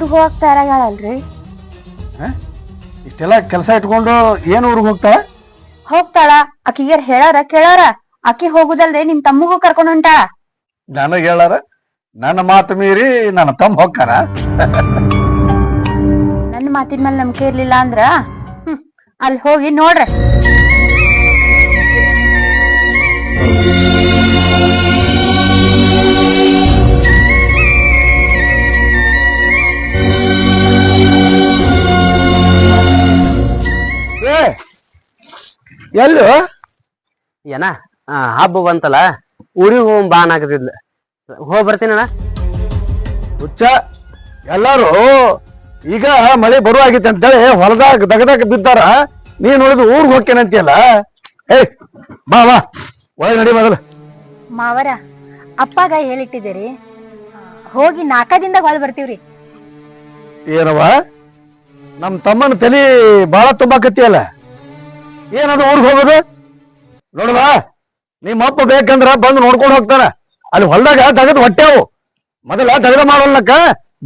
ಊರಿಗೆ ಹೋಗಕ್ ತಯಾರಾಗಲ್ರಿ ಇಷ್ಟೆಲ್ಲ ಕೆಲಸ ಇಟ್ಕೊಂಡು ಏನ್ ಊರಿಗೆ ಹೋಗ್ತಾಳ? ಹೋಗ್ತಾಳ. ಆಕಿಗೆ ಹೇಳಾರ ಕೇಳಾರ. ಆಕಿ ಹೋಗುದಲ್ರಿ ನಿನ್ ತಮ್ಮಗೂ ಕರ್ಕೊಂಡು ಹೊಂಟ ನಾನು ಹೇಳಾರ ನನ್ನ ಮಾತು ಮೀರಿ ನನ್ನ ತಮ್ಮ ಹೋಗ್ತಾರ. ನನ್ನ ಮಾತಿನ ಮೇಲೆ ನಂಬಿಕೆ ಇರ್ಲಿಲ್ಲ ಅಂದ್ರ ಹ್ಮ್ ಅಲ್ಲಿ ಹೋಗಿ ನೋಡ್ರಿ. ಎಲ್ಲು? ಏನ? ಆ, ಹಬ್ಬ ಬಂತಲ್ಲ? ಊರಿಗೆ ಹೋಗ್ ಬಾ ಅನ್ನಕತ್ತಿದ್ಲ ಹೋಗ್ ಬರ್ತೀನಣ್ಣ ಹುಚ್ಚ ಎಲ್ಲಾರು ಈಗ ಮಳೆ ಬರುವಾಗಿತ್ತು ಅಂತೇಳಿ ಹೊಲದಾಗ ದಗದಾಗ ಬಿದ್ದಾರ. ನೀ ನೋಡಿದ್ ಊರ್ಗ್ ಹೋಗ್ತೇನಂತಿಯಲ್ಲ ಏ ಬಾ ಬಾ. ಒಳಗೆ ನಡಿ ಮೊದಲು. ಮಾವರ ಅಪ್ಪಾಗ ಹೇಳಿಟ್ಟಿದ್ದೀರಿ. ಹೋಗಿ ನಾಕದಿಂದ ಹೊಳ್ ಬರ್ತೀವ್ರಿ. ಏನವ ನಮ್ ತಮ್ಮನ ತಲಿ ಬಾಳ ತುಂಬಾಕತ್ತಿಯಲ್ಲ? ಏನದು ಊರ್ಗ್ ಹೋಗೋದು? ನೋಡುವ ನಿಮ್ಮ ಅಪ್ಪ ಬೇಕಂದ್ರ ಬಂದು ನೋಡ್ಕೊಂಡು ಹೋಗ್ತಾನ. ಅಲ್ಲಿ ಹೊಲ್ದಾಗ ದಗದ ಹೊಟ್ಟೆವು ಮೊದಲ ದಗದ ಮಾಡೋಲ್ಲಕ್ಕ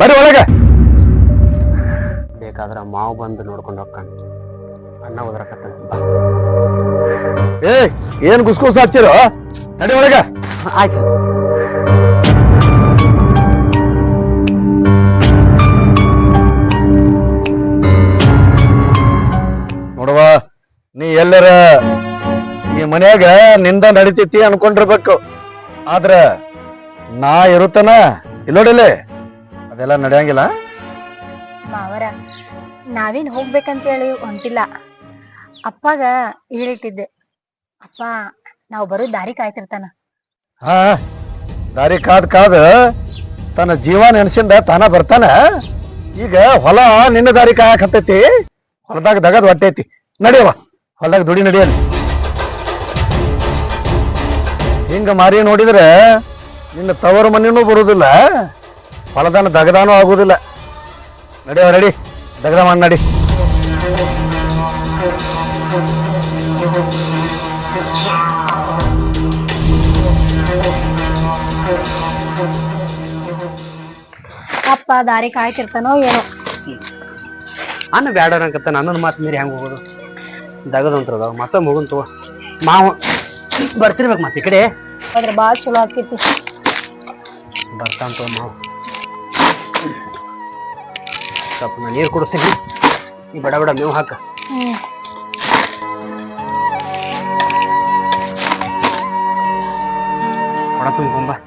ಬರೀ ಒಳಗೆ. ಬೇಕಾದ್ರ ಮಾವು ಬಂದು ನೋಡ್ಕೊಂಡು ಹೋಗ್ತಾನೆ. ಅಣ್ಣ ಓದ್ರಕತ್ತಾನ ಬಾ. ಏ ಏನ್ ಗುಸ್ಗುಸ್ ಹಚ್ಚಿರೋ? ನಡಿ ಒಳಗ. ಆಯ್ತು. ನೋಡುವ ನೀ ಎಲ್ಲರ ಈ ಮನ್ಯಾಗ ನಿಂದ ನಡಿತೈತಿ ಅನ್ಕೊಂಡಿರ್ಬೇಕು. ಆದ್ರ ನಾ ಇರುತ್ತನ? ಇಲ್ಲೋಡಿಲೆ ಅದೆಲ್ಲ ನಡೆಯಂಗಿಲ್ಲ. ಮಾವರ ನಾವೇನ್ ಹೋಗ್ಬೇಕಂತೇಳಿ ಹೊಂಟಿಲ್ಲ. ಅಪ್ಪಾಗ ಹೇಳಿಟ್ಟಿದ್ದೆ. ಅಪ್ಪ ನಾವು ಬರೋ ದಾರಿ ಕಾಯ್ತಿರ್ತಾನ. ಹಾ ದಾರಿ ಕಾದ್ ಕಾದ್ ತನ್ನ ಜೀವ ನೆನ್ಸಿಂದ ತಾನ ಬರ್ತಾನ. ಈಗ ಹೊಲ ನಿನ್ನ ದಾರಿ ಕಾಯಕ್ ಹತ್ತೈತಿ. ಹೊಲದಾಗ ದಗದ್ ಹೊಟ್ಟೈತಿ ನಡಿಯವ ಹೊಲದಾಗ ದುಡಿ ನಡಿಯಲ್ಲಿ ಹಿಂಗ ಮಾರಿ ನೋಡಿದ್ರೆ ನಿನ್ನ ತವರು ಮನೆಯೂ ಬರುವುದಿಲ್ಲ ಹೊಲದಾನ ದಗದಾನೂ ಆಗುದಿಲ್ಲ. ನಡಿಯವ ನಡಿ. ದಗದ ಮಾಡಿ ನಡಿ. ಅಪ್ಪ ದಾರಿ ಕಾಯ್ತಿರ್ತಾನೋ ಏನೋ. ಅನ್ನ ಬ್ಯಾಡ ಅನ್ನಕತ್ತ ನನ್ನ ಮಾತು ಮೀರಿ ಹೆಂಗ್ ಹೋಗೋದು? ದಗದಂತ್ರದ ಮತ್ತೆ ಮುಗುನ್ ತಗೋ. ಮಾವು ಬರ್ತಿರ್ಬೇಕು ಮತ್ತೆ ಈ ಕಡೆ. ಅದ್ರ ಭಾಳ ಚಲೋ ಆಕೈತಿ. ಬರ್ತಾನ ತಗೋ ಮಾವು. ಸ್ವಲ್ಪ ನಾ ನೀರು ಕುಡಿಸ್ತೀನಿ. ಈ ಬಡ ಬಡ ಮೇವು ಹಾಕ. ಹ್ಮ್. ಕೊಡ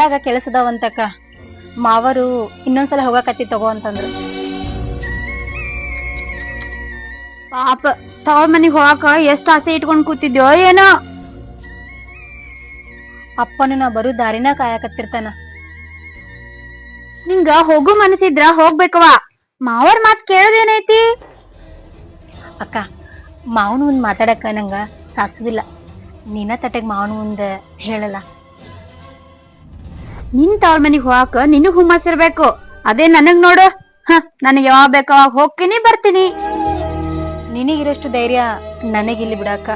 ಹೊಲ್ದಾಗ ಕೆಲಸದವಂತಕ್ಕ, ಮಾವರು ಇನ್ನೊಂದ್ಸಲ ಹೋಗಕತ್ತಿ ತಗೋ ಅಂತಂದ್ರು. ಪಾಪ ತಾವ ಮನಿಗ್ ಹೋಗಾಕ ಎಷ್ಟ್ ಆಸೆ ಇಟ್ಕೊಂಡ್ ಕೂತಿದ್ಯೋ ಏನೋ. ಅಪ್ಪನು ನಾ ಬರೋ ದಾರಿನ ಕಾಯಕತ್ತಿರ್ತಾನ. ನಿಂಗ ಹೋಗು ಮನಸಿದ್ರ ಹೋಗ್ಬೇಕವ ಮಾವರ್ ಮಾತ್ ಕೇಳೋದೇನೈತಿ? ಅಕ್ಕ, ಮಾವನ ಮುಂದ್ ಮಾತಾಡಕ ನಂಗ ಸಾಧಿಸುದಿಲ್ಲ. ನೀನ ತಟೆಗ್ ಮಾವನ ಮುಂದ ಹೇಳಲ್ಲ. ನಿನ್ ತವ್ರ ಮನಿಗ್ ಹೋಗಾಕ ನಿನಗ್ ಹುಮ್ಮಸ್ ಇರ್ಬೇಕು. ಅದೇ ನನಗ್ ನೋಡು. ಹ ನನಗ್ ಯಾವಾಗ ಬೇಕೋ ಅವಾಗ ಹೋಗ್ತೀನಿ ಬರ್ತೀನಿ. ನಿನಗಿರಷ್ಟು ಧೈರ್ಯ ನನಗಿಲ್ಲಿ ಬಿಡಾಕ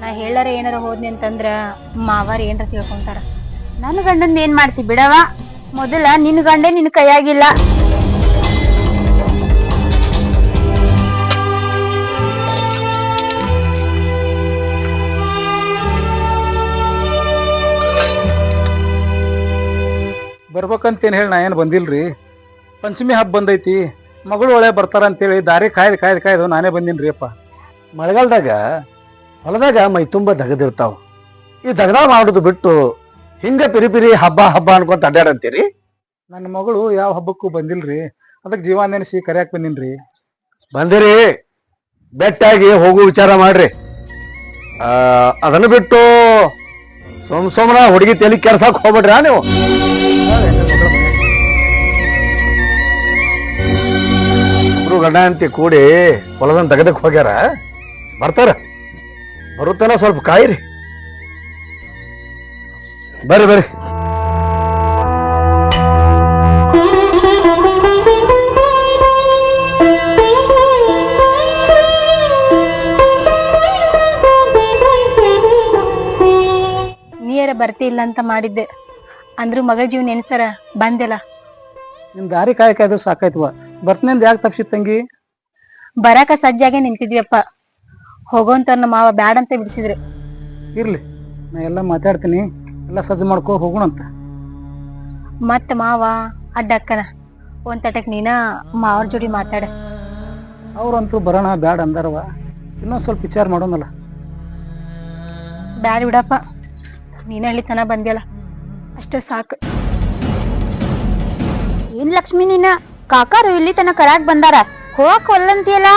ನಾ ಹೇಳಾರ ಏನಾರ ಹೋದ್ನಿ ಅಂತಂದ್ರ ಮಾವಾರ ಏನರ ತಿಳ್ಕೊಂತಾರ. ನನ್ನ ಗಂಡನ್ ಏನ್ ಮಾಡ್ತಿ ಬಿಡವ? ಮೊದಲ ನಿನ್ ಗಂಡೆ ನಿನ್ ಕೈಯಾಗಿಲ್ಲ. ಬರ್ಬೇಕಂತೇನು ಹೇಳಿ ನಾ ಏನು ಬಂದಿಲ್ರಿ? ಪಂಚಮಿ ಹಬ್ಬ ಬಂದೈತಿ, ಮಗಳು ಒಳ್ಳೆ ಬರ್ತಾರ ಅಂತೇಳಿ ದಾರಿ ಕಾಯ್ದು ಕಾಯ್ದು ಕಾಯ್ದು ನಾನೇ ಬಂದಿನ್ರಿ ಅಪ್ಪ. ಮಳೆಗಾಲದಾಗ, ಹೊಲದಾಗ ಮೈ ತುಂಬ ದಗದಿರ್ತಾವ. ಈ ದಗದ ಮಾಡೋದು ಬಿಟ್ಟು ಹಿಂಗೆ ಪಿರಿ ಪಿರಿ ಹಬ್ಬ ಹಬ್ಬ ಅನ್ಕೊಂತ ಅಡ್ಡಾಡಂತೀರಿ ನನ್ನ ಮಗಳು ಯಾವ ಹಬ್ಬಕ್ಕೂ ಬಂದಿಲ್ರಿ, ಅದಕ್ಕೆ ಜೀವ ನೆನೆಸಿ ಕರ್ಯಾಕ್ ಬಂದಿನ್ರಿ. ಬಂದಿರಿ, ಬೆಟ್ಟಾಗಿ ಹೋಗು ವಿಚಾರ ಮಾಡ್ರಿ. ಅದನ್ನ ಬಿಟ್ಟು ಸೋಮ ಸೋಮನ ಹುಡುಗಿ ತಲೆ ಕೆಲ್ಸಕ್ಕೆ ಹೋಗ್ಬಿಡ್ರಾ ನೀವು? ಇಬ್ರು ಗಂಡ ಅಂತಿ ಕೂಡಿ ಹೊಲದನ್ನ ತೆಗೆದಕ್ಕೆ ಹೋಗ್ಯಾರ? ಬರ್ತಾರ? ಬರುತ್ತಾನ ಸ್ವಲ್ಪ ಕಾಯಿರಿ. ಬರ್ರಿ ಬರ್ರಿ. ನೀಯರ ಬರ್ತಿಲ್ಲ ಅಂತ ಮಾಡಿದ್ದೆ. ಅಂದ್ರು ಮಗಳ ಜೀವ ನೆನ್ಸರ ಬಂದಿಲ್ಲ? ನಿಮ್ ದಾರಿ ಕಾಯಕ ಅದು ಸಾಕಾಯ್ತವ. ಬರ್ತನಿಂದ ಯಾಕೆ ತಪ್ಸಿ ತಂಗಿ? ಬರಾಕ ಸಜ್ಜಾಗೆ ನಿಂತಿದ್ವಿಯಪ್ಪ. ಹೋಗೋಂತ ನಮ್ಮ ಮಾವ ಬ್ಯಾಡ ಅಂತ ಬಿಡಿಸಿದ್ರು. ಇರ್ಲಿ ನಾ ಎಲ್ಲ ಮಾತಾಡ್ತೀನಿ. ಎಲ್ಲ ಸಜ್ಜು ಮಾಡ್ಕೊ ಹೋಗೋಣಂತ ಮತ್ತ ಮಾವ ಅಡ್ಡಕ್ಕನ ಒಂದ್ ತಟಕ್ ನೀನ ಮಾವ್ರ ಜೋಡಿ ಮಾತಾಡ. ಅವ್ರಂತೂ ಬರೋಣ ಬ್ಯಾಡ ಅಂದಾರವ ಇನ್ನೊಂದ್ ಸ್ವಲ್ಪ ವಿಚಾರ ಮಾಡೋಣಲ್ಲ. ಬ್ಯಾಡ ಬಿಡಪ್ಪ. ನೀನ ಹೇಳಿ ತನ ಬಂದ್ಯಲ್ಲ ಅಷ್ಟೇ ಸಾಕು. ಏನ್ ಲಕ್ಷ್ಮಿ ನೀನ? ಕಾಕಾರು ಇಲ್ಲಿ ತನ ಕರಾಕ್ ಬಂದಾರ. ಹೋಗಕ್ ಒಲ್ಲಂತಿಯಲ್ಲ?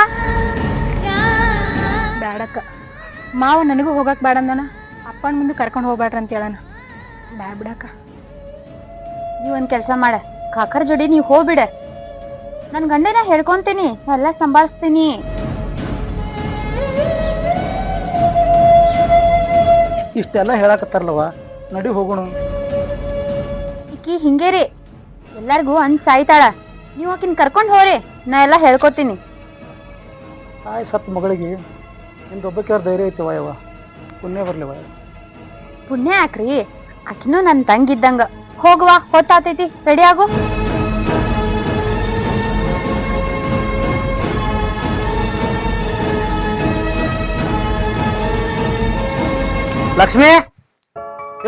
ಬ್ಯಾಡಕ್ಕ. ಮಾವ ನನಗೂ ಹೋಗಕ್ ಬ್ಯಾಡಂದನ ಅಪ್ಪನ ಮುಂದೆ ಕರ್ಕೊಂಡು ಹೋಗ್ಬೇಡ್ರಿ ಅಂತ ಹೇಳಣ ಬ್ಯಾಡ ಬಿಡಕ್ಕ. ನೀವ್ ಒಂದ್ ಕೆಲಸ ಮಾಡ. ಕಾಕರ ಜೋಡಿ ನೀವ್ ಹೋಗ್ಬಿಡ. ನನ್ ಗಂಡನ ಹೇಳ್ಕೊಂತೀನಿ. ಎಲ್ಲ ಸಂಭಾಳಿಸ್ತೀನಿ. ಇಷ್ಟೆಲ್ಲ ಹೇಳಕತ್ತಾರಲ್ವ ನಡಿ ಹೋಗೋಣ. ಈಕಿ ಹಿಂಗೇರಿ. ಎಲ್ಲಾರ್ಗೂ ಅಂದ್ ಸಾಯ್ತಾಳ. ನೀವ್ ಆಕಿನ ಕರ್ಕೊಂಡ್ ಹೋರಿ ನಾ ಎಲ್ಲಾ ಹೇಳ್ಕೊತೀನಿ. ತಾಯಿ ಸತ್ ಮಗಳಿಗೆ ನಿಂದೊಬ್ಬಕ್ಕೆ ಧೈರ್ಯ ಐತಿವ ಯವ್ವ ಪುಣ್ಯ ಬರ್ಲಿವ ಪುಣ್ಯ ಯಾಕ್ರಿ? ಆಕಿನೂ ನನ್ ತಂಗಿದ್ದಂಗ. ಹೋಗುವ ಹೊತ್ತಾತೈತಿ ರೆಡಿ ಆಗು. ಲಕ್ಷ್ಮಿ?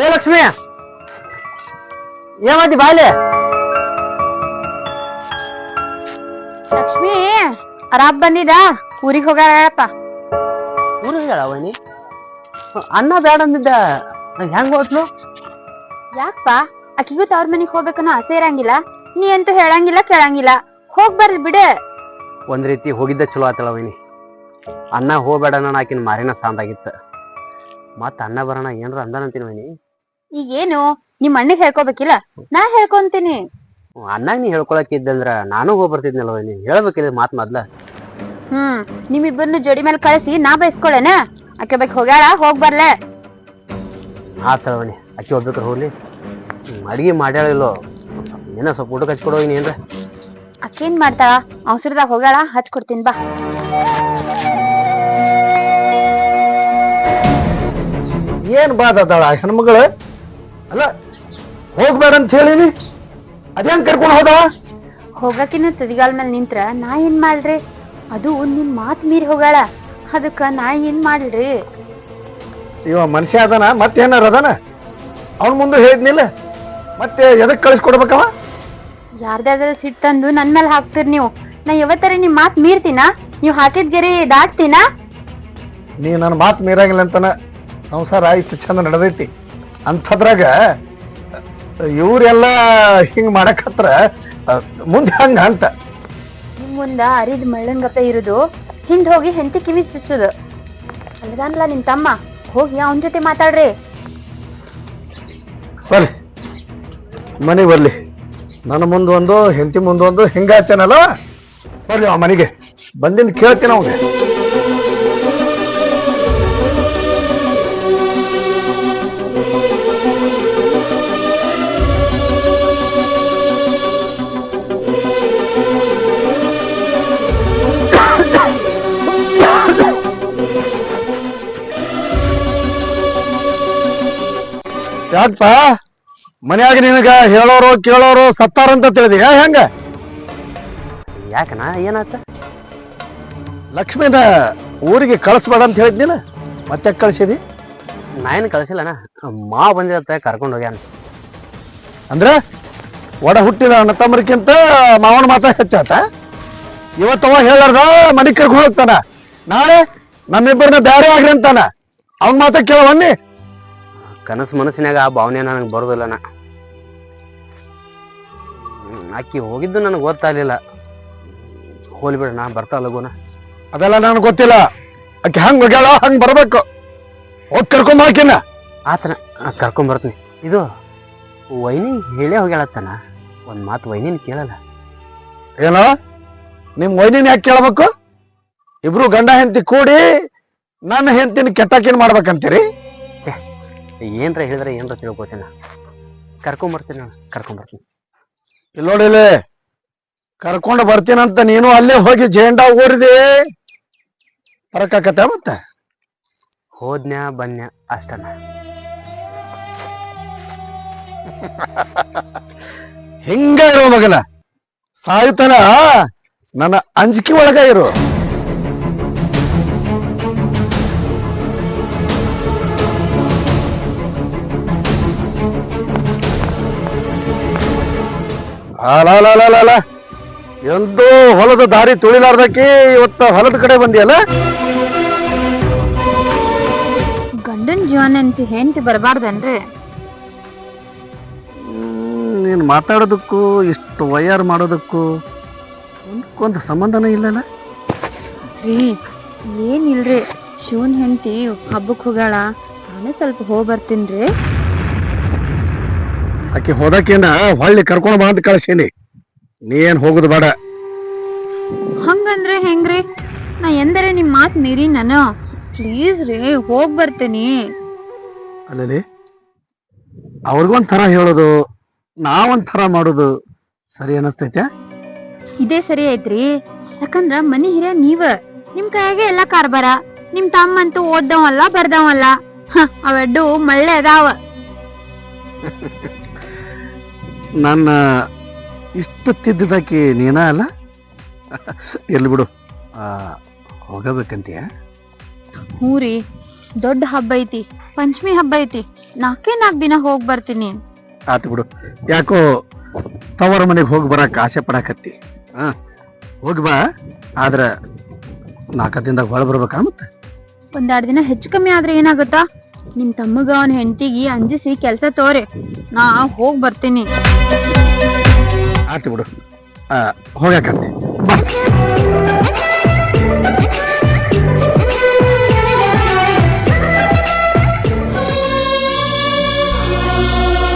ಏ ಲಕ್ಷ್ಮಿ? ಏಮಾದಿ ಬಾಯ್ಲೆ? ಲಕ್ಷ್ಮಿ ಅರಾಬ್ ಬಂದಿದ? ಊರಿಗ್ ಹೋಗ್ಯಾಳಪ್ಪ ಊರು ಹೇಳವನಿ ಅನ್ನ ಬೇಡ ಅಂದಿದ್ದ. ಹೆಂಗ್ ಹೋತ್ಲು ಯಾಕಪ್ಪ ಆಕಿಗೂ ತವ್ರ ಮನೆಗೆ ಹೋಗ್ಬೇಕನ್ನೋ ಆಸೆ ಇರಂಗಿಲ್ಲ? ನೀ ಅಂತೂ ಹೇಳಂಗಿಲ್ಲ ಕೇಳಂಗಿಲ್ಲ. ಹೋಗ್ ಬರ್ಲಿ ಬಿಡ. ಒಂದ್ ರೀತಿ ಹೋಗಿದ್ದ ಚಲೋ ಆತಳವನಿ ಅನ್ನ ಹೋಗ್ಬೇಡ ನಾನು ಆಕಿನ ಮಾರಿನ ಸಾಂದಾಗಿತ್ತ. ಮತ್ತ ಅನ್ನ ಬರೋಣ ಏನ್ರ ಅಂದಾನಂತೀನಿ ವೈನಿ. ಈಗೇನು? ನಿಮ್ಮ ಅಣ್ಣಗ್ ಹೇಳ್ಕೋಬೇಕಿಲ್ಲ? ನಾ ಹೇಳ್ಕೊಂತೀನಿ. ಅನ್ನಾಗ ನೀ ಹೇಳ್ಕೊಳಕ್ ಇದ್ದಂದ್ರ ನಾನು ಹೋಗಿ ಬರ್ತಿದ್ನಲ್ಲ ವೈನಿ ಹೇಳ್ಬೇಕಿಲ್ಲ ಮಾತ್ ಮೊದ್ಲ. ಹ್ಮ್ ನಿಮ್ಮಿಬ್ಬರನ್ನು ಜೋಡಿ ಮೇಲೆ ಕಳಿಸಿ ನಾ ಬಯಸ್ಕೊಳ್ಳೇನ ಆಕೆ ಬೇಕು ಹೋಗ್ಯಾಳ ಹೋಗ್ ಬರ್ಲೆ. ಆತಳವನಿ ಅಕ್ಕಿ ಹೋಗ್ಬೇಕ್ರ ಹೋಗ್ಲಿ. ಅಡಿಗೆ ಮಾಡ್ಯಾಳಿಲ್ಲೋ ಏನ ಸ್ವಲ್ಪ ಊಟಕ್ಕೆ ಹಚ್ಕೊಡೋ ಏನ್ರ? ಅಕ್ಕೇನ್ ಮಾಡ್ತಾಳ ಅವಸರದಾಗ ಹೋಗ್ಯಾಳ ಹಚ್ಕೊಡ್ತೀನಿ ಬಾ. ಏನ್ ಬಾದ ಅದಾಳ ಆ ಹೆಣ್ಮಗಳು? ಅಲ್ಲ ಹೋಗ್ಬೇಡ ಅಂತ ಹೇಳಿನಿ? ಅದೇನ್ ಕರ್ಕೊಂಡು ಹೋದ? ಹೋಗಕಿನ ತದಿಗಾಲ್ ಮೇಲೆ ನಿಂತ್ರ ನಾ ಏನ್ ಮಾಡ್ರಿ? ಅದು ನಿಮ್ ಮಾತ್ ಮೀರಿ ಹೋಗಾಳ ಅದಕ್ಕ ನಾ ಏನ್ ಮಾಡ್ರಿ ಇವ ಮನುಷ್ಯ ಮತ್ತೆ ಮತ್ತೇನಾರ ಅದನ? ಅವನ್ ಮುಂದೆ ಹೇಳಿದ್ನಿಲ್ಲ ಮತ್ತೆ ಎದಕ್ ಕಳಿಸ್ಕೊಡ್ಬೇಕವ ಯಾರ್ದಾದ್ರೆ ಸಿಟ್ಟು ತಂದು ನನ್ ಮೇಲೆ ಹಾಕ್ತೀರಿ ನೀವು. ನಾ ಯಾವತ್ತರ ನಿಮ್ ಮಾತ್ ಮೀರ್ತೀನ? ನೀವು ಹಾಕಿದ್ ಗೆರೆ ದಾಟ್ತೀನ? ನೀ ನನ್ನ ಮಾತು ಮೀರಾಗಿಲ್ಲ ಅಂತನ ಸಂಸಾರ ಇಷ್ಟು ಚಂದ ನಡೆದೈತಿ. ಅಂಥದ್ರಾಗ ಇವರೆಲ್ಲ ಹಿಂಗ್ ಮಾಡಕತ್ರ ಮುಂದೆ ಹಂಗ ಅಂತ. ನಿಮ್ ಮುಂದ ಅರಿದ ಮಳ್ಳಂಗಪ್ಪ ಇರುದು ಹಿಂದ್ ಹೋಗಿ ಹೆಂಡತಿ ಕಿವಿ ಚುಚ್ಚುದು. ಅಲ್ದಾನ್ಲ ನಿಮ್ ತಮ್ಮ ಹೋಗಿ ಅವನ್ ಜೊತೆ ಮಾತಾಡ್ರಿ. ಬರ್ರಿ ಮನೆಗೆ ಬರ್ಲಿ. ನನ್ನ ಮುಂದೊಂದು ಒಂದು ಹೆಂಡತಿ ಮುಂದೊಂದು ಒಂದು ಹಿಂಗಾಚನಲ್ಲ ಬರ್ಲಿ ಅವ ಮನೆಗೆ. ಬಂದಿಂದ ಕೇಳ್ತೀನಿ ಅವ್ಗೆ ಯಾಕಪ್ಪ? ಮನ್ಯಾಗ ನಿನಗ ಹೇಳೋರು ಕೇಳೋರು ಸತ್ತಾರಂತ ತಿಳಿದೀಗ ಹೆಂಗ? ಯಾಕನಾ ಏನಾತ ಲಕ್ಷ್ಮಿನ ಊರಿಗೆ ಕಳಿಸ್ಬೇಡ ಅಂತ ಹೇಳಿದ್ನಿಲ್ಲ ಮತ್ತೆ ಕಳಿಸಿದಿ? ನಾ ಏನು ಕಳ್ಸಿಲ್ಲನ ಮಾ ಬಂದಿರತ್ತ ಕರ್ಕೊಂಡು ಹೋಗ್ಯಾನ. ಅಂದ್ರೆ ಒಡ ಹುಟ್ಟಿದ ಅಣ್ಣ ತಮ್ಮರಿಗಿಂತ ಮಾವನ ಮಾತ ಹೆಚ್ಚಾತ? ಇವತ್ತವ ಹೇಳಾರ್ದ ಮನೆ ಕರ್ಕೊಂಡು ಹೋಗ್ತಾನ. ನಾಳೆ ನಮ್ಮಿಬ್ಬರನ್ನ ಬ್ಯಾರೆ ಆಗ್ರಿ ಅಂತಾನ. ಅವನ್ ಮಾತ ಕೇಳವನ್ನಿ ಕನಸು ಮನಸ್ಸಿನಾಗ ಆ ಭಾವನೆ ನನಗೆ ಬರೋದಿಲ್ಲನ ಆಕಿ ಹೋಗಿದ್ದು ನನಗೆ ಗೊತ್ತಾಗಲಿಲ್ಲ. ಹೋಲಿ ಬಿಡ ನಾ ಬರ್ತಾ ಲಗುನ ಅದೆಲ್ಲ ನನಗೆ ಗೊತ್ತಿಲ್ಲ. ಆಕೆ ಹಂಗೆ ಹೋಗ್ಯಾಳ ಹಂಗೆ ಬರಬೇಕು. ಹೋಗಿ ಕರ್ಕೊಂಡ್ ಹಾಕಿನ ಆತನ ಕರ್ಕೊಂಬರ್ತೀನಿ ಇದು ವೈನಿ ಹೇಳೇ ಹೋಗ್ಯಾಳತ್ತನ ಒಂದು ಮಾತು ವೈನಿನ ಕೇಳಲ್ಲ. ಏನೋ? ನಿಮ್ಮ ವೈನಿನ ಯಾಕೆ ಕೇಳಬೇಕು? ಇಬ್ರು ಗಂಡ ಹೆಂಡತಿ ಕೂಡಿ ನನ್ನ ಹೆಂಡತಿನ ಕೆಟ್ಟಾಕಿನ್ ಮಾಡ್ಬೇಕಂತೀರಿ? ಏನ್ರ ಹೇಳಿದ್ರೆ ಏನ್ರ ತಿಳ್ಕೊತೀನಿ ಕರ್ಕೊಂಡ್ ಬರ್ತೀನಿ ನಾನು ಕರ್ಕೊಂಡ್ ಬರ್ತೀನಿ. ಇಲ್ಲಿ. ನೋಡಿಲಿ ಕರ್ಕೊಂಡು ಬರ್ತೀನಂತ ನೀನು ಅಲ್ಲೇ ಹೋಗಿ ಜೇಂಡಾ ಓರಿದೆ ಬರಕಾಕತ್ತ ಮತ್ತೆ? ಹೋದ್ನ್ಯಾ ಬನ್ಯ ಅಷ್ಟನ. ಹಿಂಗ ಇರೋ ಮಗನ. ಸಾಯ್ತಾನ ನನ್ನ ಅಂಜಿಕೆ ಒಳಗ ಇರು. ಅಲಾಲಾಲಾಲ. ಎಂದೋ ಹೊಲದ ದಾರಿ ತುಳಿಲಾರ್ದಕ್ಕೆ ಇವತ್ತ ಹೊಲದ ಕಡೆ ಬಂದಿಯಲ್ಲ? ಗಂಡನ್ ಜೀವನ ಅನ್ಸಿ ಹೆಂಡತಿ ಬರಬಾರ್ದನ್ರಿ? ನೀನು ಮಾತಾಡೋದಕ್ಕೂ ಇಷ್ಟು ವಯರ್ ಮಾಡೋದಕ್ಕೂ ಒಂದ್ಕೊಂದು ಸಂಬಂಧನೇ ಇಲ್ಲಲ್ಲ? ರೀ ಏನಿಲ್ರಿ ಶಿವನ್ ಹೆಂಡತಿ ಹಬ್ಬಕ್ಕೆ ಹೋಗ್ಯಾಳ ನಾನು ಸ್ವಲ್ಪ ಹೋಗಿ ಬರ್ತೀನಿ ಬರ್ತೀನ್ರಿ. ಆಕೆ ಹೋದಕ್ಕೇನ ಹೊಳ್ಳಿ ಕರ್ಕೊಂಡು ಬಾ ಅಂತ ಕಳ್ಸೀನಿ. ನೀ ಏನ್ ಹೋಗುದು ಬೇಡ. ಹಂಗಂದ್ರೆ ಹೆಂಗ್ರಿ? ನಾ ಎಂದರೆ ನಿಮ್ ಮಾತ್ ಮೀರಿ ನಾನು. ಪ್ಲೀಸ್ ರೀ ಹೋಗ್ ಬರ್ತೀನಿ. ಅಲ್ಲಲ್ಲಿ ಅವ್ರಿಗೊಂದ್ ತರ ಹೇಳೋದು ನಾವೊಂದ್ ತರ ಮಾಡೋದು ಸರಿ ಅನಸ್ತೈತೆ? ಇದೇ ಸರಿ ಐತ್ರಿ ಯಾಕಂದ್ರ ಮನಿ ಹಿರಿಯ ನೀವ. ನಿಮ್ ಕೈಯಾಗೆ ಎಲ್ಲಾ ಕಾರ್ಬಾರ. ನಿಮ್ ತಮ್ಮಂತೂ ಓದ್ದವಲ್ಲ ಬರ್ದವಲ್ಲ. ಅವೆಡ್ಡು ಮಳ್ಳೆ ಅದಾವ. ನನ್ನ ಇಷ್ಟು ತಿದ್ದಿದ್ದಕ್ಕೆ ನೀನ ಅಲ್ಲ? ಎಲ್ಲಿ ಬಿಡು. ಹೋಗಬೇಕಂತೀಯ? ಹ್ಞೂ ರೀ. ದೊಡ್ಡ ಹಬ್ಬ ಐತಿ. ಪಂಚಮಿ ಹಬ್ಬ ಐತಿ. ನಾಲ್ಕೇ ನಾಲ್ಕು ದಿನ ಹೋಗಿ ಬರ್ತೀನಿ. ಆತು ಬಿಡು. ಯಾಕೋ ತವರ ಮನೆಗೆ ಹೋಗಿ ಬರಕ್ಕೆ ಆಸೆ ಪಡಾಕತ್ತಿ. ಹಾ ಹೋಗಿ ಬಾ. ಆದ್ರೆ ನಾಲ್ಕು ದಿನದಾಗ ಹೊಳ ಬರ್ಬೇಕಾ ಮತ್ತೆ? ಒಂದೆರಡು ದಿನ ಹೆಚ್ಚು ಕಮ್ಮಿ ಆದ್ರೆ ಏನಾಗುತ್ತಾ? ನಿಮ್ ತಮ್ಮಗ ಅವನ ಹೆಂಡತಿಗೆ ಅಂಜಿಸಿ ಕೆಲ್ಸ ತೋರಿ. ನಾ ಹೋಗ್ ಬರ್ತೀನಿ. ಆತು ಬಿಡು. ಬಾ.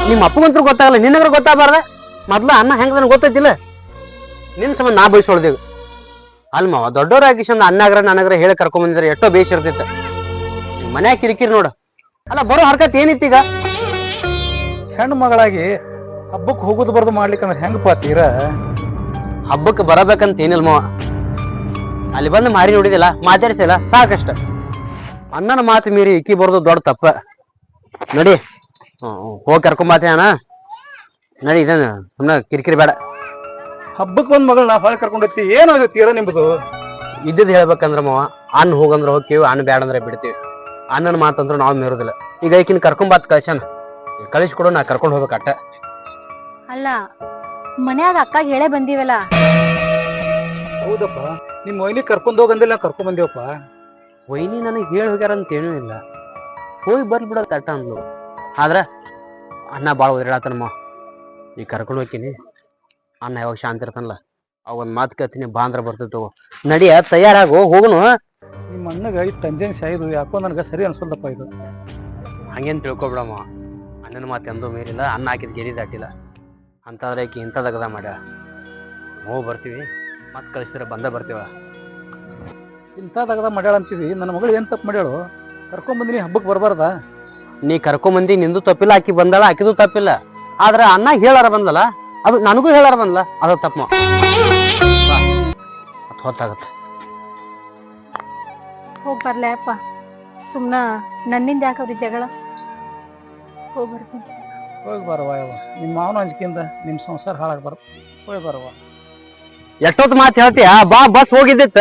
ನಿಮ್ಮ ಅಪ್ಪಗಂತೂ ಗೊತ್ತಾಗಲ್ಲ ನಿನಗ್ರ ಗೊತ್ತಾಗಬಾರ್ದ? ಮೊದ್ಲು ಅನ್ನ ಹೆಂಗದನ್ ಗೊತ್ತೈತಿಲ್ಲ. ನಿನ್ ಸಂಬಂಧ ನಾ ಬಯಸೊಳ್ದೇವು ಅಲ್ ಮಾವ ದೊಡ್ಡವರಾಗಿ ಅನ್ನಾಗ್ರ ನನಗ್ರ ಹೇಳಿ ಕರ್ಕೊಂಡ್ ಬಂದಿದ್ರೆ ಎಷ್ಟೋ ಬೇಸ್ ಇರ್ತಿತ್ತು ಮನ್ಯಾಗ ಕಿರಿಕಿರಿ ನೋಡು. ಅಲ್ಲ ಬರೋ ಹರ್ಕತ್ ಏನಿತ್ತೀಗ? ಹೆಣ್ಣು ಮಗಳಾಗಿ ಹಬ್ಬಕ್ಕೆ ಹೋಗುದು ಬರ್ದು ಮಾಡ್ಲಿಕ್ಕೆ ಅಂದ್ರೆ ಹೆಂಗಪ್ಪ ತೀರ? ಹಬ್ಬಕ್ಕೆ ಬರಬೇಕಂತ ಏನಿಲ್ಲ ಮಾವ. ಅಲ್ಲಿ ಬಂದು ಮಾರಿ ನೋಡಿದಿಲ್ಲ ಮಾತಾಡ್ಸಿಲ್ಲ ಸಾಕಷ್ಟ. ಅಣ್ಣನ ಮಾತು ಮೀರಿ ಇಕ್ಕಿ ಬರೋದು ದೊಡ್ಡ ತಪ್ಪ. ನಡಿ ಹೋಗಿ ಕರ್ಕೊಂಬಾತೆ ಅಣ್ಣ. ನಡಿ ಇದೇನು ಸುಮ್ಮನೆ ಕಿರಿಕಿರಿ ಬೇಡ. ಹಬ್ಬಕ್ಕೆ ಬಂದ್ ಮಗಳನ್ನ ಕರ್ಕೊಂಡೈತಿ ಏನಾಗುತ್ತೆ ತೀರ ನಿಮ್ದು ಇದ್ದದ್ ಹೇಳ್ಬೇಕಂದ್ರ ಮಾವ ಅಣ್ಣ ಹೋಗಂದ್ರ ಹೋಗ್ತೀವಿ ಅಣ್ಣ ಬ್ಯಾಡಂದ್ರೆ ಬಿಡ್ತೀವಿ. ಅಣ್ಣನ ಮಾತಂದ್ರೆ ನಾವು ಮೀರೋದಿಲ್ಲ. ಈಗ ಈಕಿನ ಕರ್ಕೊಂಬಾತ್ ಕಳ್ಸಣ ಕಳಿಸ್ಕೊಡು ನಾ ಕರ್ಕೊಂಡು ಹೋಗ್ಬೇಕು ಅಟ್ಟ ಅಲ್ಲ ಮನ್ಯಾಗ ಅಕ್ಕಾಗ ಹೇಳೇ ಬಂದಿವಲ್ಲ? ಹೌದಪ್ಪ ನಿಮ್ಮ ಮೊಯ್ಲಿ ಕರ್ಕೊಂಡ್ ಹೋಗಂದಿಲ್ಲ ಕರ್ಕೊಂಡ್ ಬಂದೇವಪ್ಪ. ವೈನಿ ನನಗೆ ಹೇಳಿ ಹೋಗ್ಯಾರ ಅಂತ ಏನೂ ಇಲ್ಲ. ಹೋಗಿ ಬರ್ಲಿ ಬಿಡೋ ತಟ್ಟ ಅಂದ್ಲು. ಆದ್ರ ಅಣ್ಣ ಭಾಳ ಓದಿರಾತನಮ್ಮ ಈಗ ಕರ್ಕೊಂಡು ಹೋಗ್ತೀನಿ. ಅಣ್ಣ ಯಾವಾಗ ಶಾಂತಿ ಇರ್ತಾನಲ್ಲ ಅವ್ ಒಂದ್ ಮಾತು ಕೇಳ್ತೀನಿ ಬಾಂದ್ರ ಬರ್ತೈತೆ ನಡಿಯ ತಯಾರಾಗು ಹೋಗುನು. ನಿಮ್ಮ ಅಣ್ಣಗೆ ಈ ಕಂಜೆನ್ಸಿ ಯಾಕೋ ನನಗೆ ಸರಿ ಅನ್ಸಲ್ದಪ್ಪ ಇದು. ಹಂಗೇನು ತಿಳ್ಕೊಬಿಡಮ್ಮ. ಅಣ್ಣನ ಮಾತು ಎಂದೂ ಮೀರಿಲ್ಲ ಅನ್ನ ಹಾಕಿದ ಗೆರಿ ದಾಟಿಲ್ಲ. ಅಂತಾದ್ರೆ ಆಕಿ ಇಂಥದಗದ ಮಾಡ್ಯಾಳ ಹೋಗಿ ಬರ್ತೀವಿ ಮತ್ತೆ ಕಳಿಸಿದ್ರೆ ಬಂದೇ ಬರ್ತೀವ? ಇಂಥ ತಗದ ಮಾಡ್ಯಾಳ ಅಂತೀವಿ ನನ್ನ ಮಗಳು ಏನು ತಪ್ಪು ಮಾಡ್ಯಾಳು? ಕರ್ಕೊಂಬಂದಿನಿ ಹಬ್ಬಕ್ಕೆ ಬರಬಾರ್ದ? ನೀ ಕರ್ಕೊಂಬಂದಿ ನಿಂದು ತಪ್ಪಿಲ್ಲ ಆಕಿ ಬಂದಾಳ ಆಕಿದು ತಪ್ಪಿಲ್ಲ. ಆದ್ರೆ ಅನ್ನ ಹೇಳಾರ ಬಂದಲ್ಲ ಅದು ನನಗೂ ಹೇಳಾರ ಬಂದಲ್ಲ ಅದು ತಪ್ಪು ಹೊತ್ತಾಗತ್ತೆ. ಹೋಗ್ ಬರ್ಲೆ ಅಪ್ಪ. ಸುಮ್ನ ನನ್ನಿಂದ ಯಾಕವ್ರಿ ಜಗಳ? ಹೋಗಿ ಬರ್ತೀನಿ. ಹೋಗಿ ಬರುವ ಯವ್ವ. ನಿಮ್ಮ ಮಾವನ ಅಂಜಿಕೆಯಿಂದ ನಿಮ್ಮ ಸಂಸಾರ ಹಾಳಾಗ ಹಾಳಾಗ್ಬಾರ್ದು ಹೋಗಿ ಬರುವ. ಎಷ್ಟೊತ್ತು ಮಾತು ಹೇಳ್ತೀಯ? ಬಾ ಬಸ್ ಹೋಗಿದ್ದಿತ್ತ.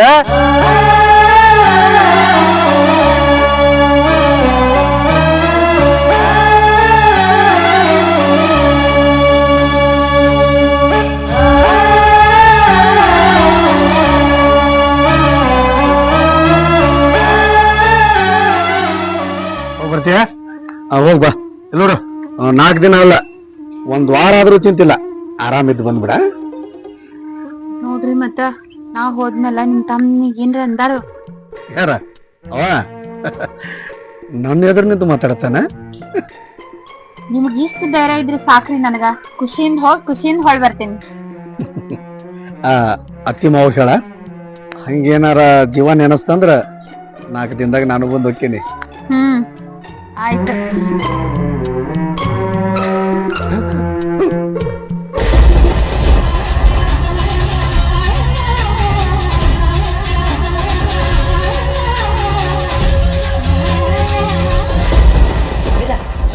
ಹೋಗ್ ಬಾ. ಇಲ್ಲಿ ನೋಡು. ನಾಲ್ಕು ದಿನ ಅಲ್ಲ. ಒಂದ್ ವಾರ ಆದ್ರೂ ಚಿಂತಿಲ್ಲ ಆರಾಮಿದ್ದು ಬಂದ್ಬಿಡ. ನೋಡ್ರಿ ಮತ್ತ ನಾ ಹೋದ್ಮೇಲೆ ನಿಮ್ ತಮ್ಮನಿಗೆ ಏನ್ರ ಅಂದಾರು. ಯಾರ? ಅವ? ನನ್ನ ಎದುರು ನಿಂತು ಮಾತಾಡತಾನ ನಿಮ್ಗೆ ಇಷ್ಟ ಧೈರ್ಯ ಇದ್ರೆ ಸಾಕ್ರಿ ನನಗ. ಖುಷಿಯಿಂದ ಹೋಗ್ ಖುಷಿಯಿಂದ ಹೊಳ್ ಬರ್ತೀನಿ. ಆ ಅತ್ತಿ ಮಾವ ಹೇಳ ಹಂಗೇನಾರ ಜೀವ ನೆನಸ್ತಂದ್ರ ನಾಲ್ಕು ದಿನದಾಗ ನಾನು ಬಂದು ಹೋಗ್ತೀನಿ. ಹ್ಮ್. ಆಯ್ತು.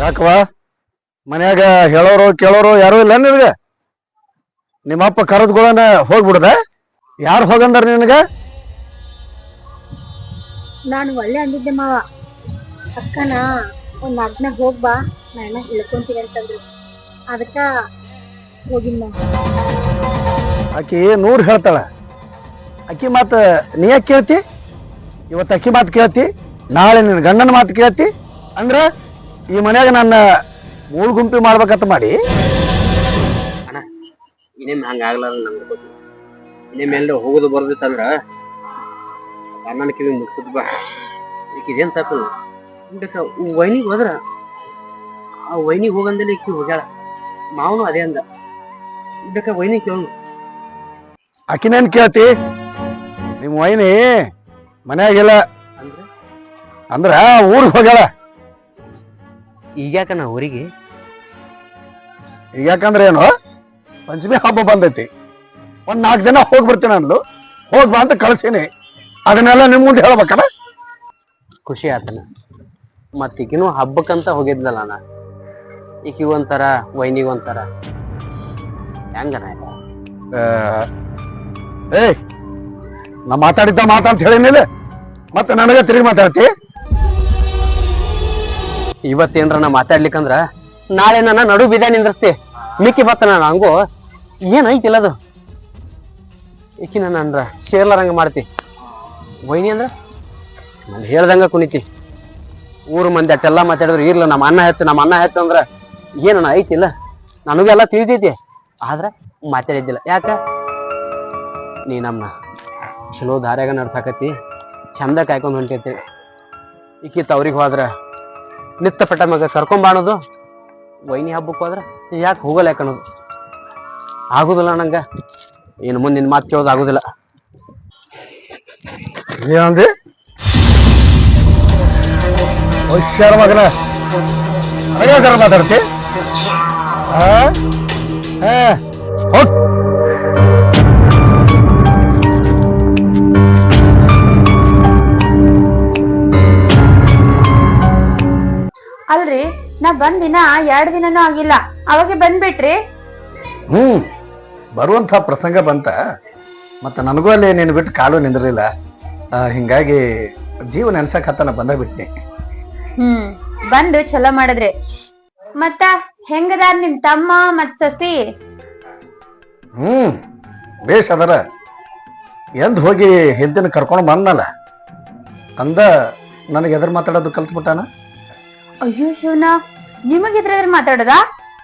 ಯಾಕವಾ ಮನ್ಯಾಗ ಹೇಳೋರು ಕೇಳೋರು ಯಾರು ಇಲ್ಲ ನಿನಗ? ನಿಮ್ಮಪ್ಪ ಕರೆದ್ಗಳನ್ನ ಹೋಗ್ಬಿಡ್ದ? ಯಾರು ಹೋಗಂದಾರ ನಿನಗ? ನಾನು ಒಳ್ಳೆ ಅಂದಿದ್ದೆ ಮಾವ. ಅಕ್ಕನ ಒಂದ್ ಮಗ್ನ ಹೋಗ್ಬಾ ನಾನು ಹೇಳ್ಕೊಂತೀನಿ ಅಂತಂದ್ರು. ಅದಕ್ಕ ಹೋಗಿಲ್ಲ ಆಕಿ ನೂರ್ ಹೇಳ್ತಾಳ. ಅಕ್ಕಿ ಮಾತು ನೀ ಯಾಕೆ ಕೇಳ್ತಿ? ಇವತ್ತು ಅಕ್ಕಿ ಮಾತು ಕೇಳ್ತಿ ನಾಳೆ ನಿನ್ನ ಗಂಡನ ಮಾತು ಕೇಳ್ತಿ ಅಂದ್ರೆ ಈ ಮನ್ಯಾಗ ನನ್ನ ಮೂಳು ಗುಂಪಿ ಮಾಡ್ಬೇಕಂತ ಮಾಡಿ. ಇನ್ನೇನು ಹಂಗ ನಮ್ಗೆ ನಂಗೆ ಗೊತ್ತು ಇನ್ನೇನು ಎಲ್ಲ ಹೋಗುದು ಬರೋದಿತ್ತಂದ್ರೆ ಅಣ್ಣನ ಕಿವಿ ಮುಟ್ಟಿದ್ಬಾ ಬಾ ಈಗ ಇದೇನ್ ತಪ್ಪು ಇದಕ್ಕ ವೈನಿಗೆ ಹೋದ್ರ? ಆ ವೈನಿಗೆ ಹೋಗಂದಲ್ಲಿ ಇಕ್ಕಿ ಹೋಗ್ಯಾಳ. ಮಾವನು ಅದೇ ಅಂದ. ಇದಕ್ಕ ವೈನಿ ಕೇಳು ಆಕಿನೇನ್ ಕೇಳ್ತಿ? ನಿಮ್ಮ ವೈನಿ ಮನ್ಯಾಗಿಲ್ಲ. ಅಂದ್ರೆ? ಅಂದ್ರ ಊರಿಗೆ ಹೋಗ್ಯಾಳ. ಈಗ್ಯಾಕ ನಾ ಊರಿಗೆ? ಈಗ ಯಾಕಂದ್ರೆ ಏನು? ಪಂಚಮಿ ಹಬ್ಬ ಬಂದೈತಿ. ಒಂದ್ ನಾಲ್ಕು ದಿನ ಹೋಗಿ ಬರ್ತೀನಿ ಅಂದ್ಲು ಹೋಗ್ಬಾ ಅಂತ ಕಳ್ಸೀನಿ. ಅದನ್ನೆಲ್ಲ ನಿಮ್ ಮುಂದೆ ಹೇಳ್ಬೇಕಲ್ಲ ಖುಷಿ ಆತನ ಮತ್ ಈಕಿನೂ ಹಬ್ಬಕ್ಕಂತ ಹೋಗಿದ್ಲಲ್ಲ ನಾ. ಈಕಿ ಒಂಥರ ವೈನಿಗೆ ಒಂಥರ. ಹೆಂಗನ ಏ ನಾ ಮಾತಾಡಿದ್ದ ಮಾತಂತ ಹೇಳಿನಿಲ್ಲ ಮತ್ತೆ ನನಗೆ ತಿರುಗಿ ಮಾತಾಡ್ತಿ? ಇವತ್ತೇನ್ರ ನಾ ಮಾತಾಡ್ಲಿಕ್ಕಂದ್ರ? ನಾಳೆ ನನ್ನ ನಡು ಬಿದ ನಿಂದ್ರಸ್ತಿ. ಮಿಕ್ಕಿ ಬತ್ತ ನಾನು ಹಂಗು. ಏನೈತಿಲ್ಲ ಅದು? ಈಕಿ ನನ್ನ ಅಂದ್ರ ಶೇರ್ಲಾರಂಗ ಮಾಡ್ತಿ. ವೈನಿ ಅಂದ್ರ? ನಾನು ಹೇಳ್ದಂಗ ಕುಣಿತಿ. ಊರು ಮಂದಿ ಅಟ್ಟೆಲ್ಲ ಮಾತಾಡಿದ್ರು, ಇರ್ಲ, ನಮ್ಮ ಅನ್ನ ಹೆಚ್ಚು, ನಮ್ಮ ಅನ್ನ ಹೆಚ್ಚು ಅಂದ್ರ ಏನಣ್ಣ, ಐತಿಲ್ಲ. ನನಗೆಲ್ಲ ತಿಳಿದಿದ್ದೆ, ಆದ್ರ ಮಾತಾಡಿದ್ದಿಲ್ಲ. ಯಾಕ? ನೀ ನಮ್ಮ ಚಲೋ ದಾರ್ಯಾಗ ನಡ್ಸಾಕತಿ ಚಂದ ಕಾಯ್ಕೊಂಡ್ ಹೊಂಟೈತಿ. ಈಕಿ ತವ್ರಿಗೆ ಹೋದ್ರ, ನಿತ್ತ ಪಟ್ಟ ಮಗ ಕರ್ಕೊಂಬಾಣದು ವೈನಿ ಹಬ್ಬಕ್ಕೆ ಹೋದ್ರ ಯಾಕೆ ಹೋಗಲ್ಲ ಯಾಕನ್ನೋದು ಆಗುದಿಲ್ಲ ನಂಗ. ಇನ್ನು ಮುಂದಿನ ಮಾತು ಕೇಳೋದು ಆಗುದಿಲ್ಲ. ಏನಂದಿ ಹುಷಾರ ಮಗನ. ನನಗೆ ಮಾತಾಡ್ತಿ? ಅಲ್ರಿ ನಾ ಬಂದ್ ದಿನ ಎರಡ್ ದಿನನೂ ಆಗಿಲ್ಲ. ಅವಾಗೆ ಬಂದ್ಬಿಟ್ರಿ? ಹ್ಮ್ ಬರುವಂತ ಪ್ರಸಂಗ ಬಂತ. ಮತ್ತೆ ನನಗೂ ಅಲ್ಲಿ ನೀನು ಬಿಟ್ಟು ಕಾಲು ನಿಂದಿರಲಿಲ್ಲ. ಹಿಂಗಾಗಿ ಜೀವ ನೆನ್ಸಕ್ಕ ಹತ್ತನ ಬಂದ ಬಿಟ್ನಿ. ಹ್ಮ್ ಬಂದು ಚಲೋ ಮಾಡಿದ್ರಿ. ಮತ್ತ ಹೆಂಗದಾರ್ ನಿಮ್ ತಮ್ಮ ಮತ್ ಸಸಿ? ಹ್ಮ್ ಬೇಷ್ ಅದರ. ಎಂದ್ ಹೋಗಿ ಹಿಂದಿನ ಕರ್ಕೊಂಡು ಬಂದಲ್ಲ ಅಂದ ನನಗೆ ಎದ್ರ ಮಾತಾಡೋದು ಕಲ್ತ್ಬಿಟ್ಟಾನ. ಅಯ್ಯೋ ಶಿವನ ನಿಮಗಿದ್ರ ಮಾತಾಡೋದ?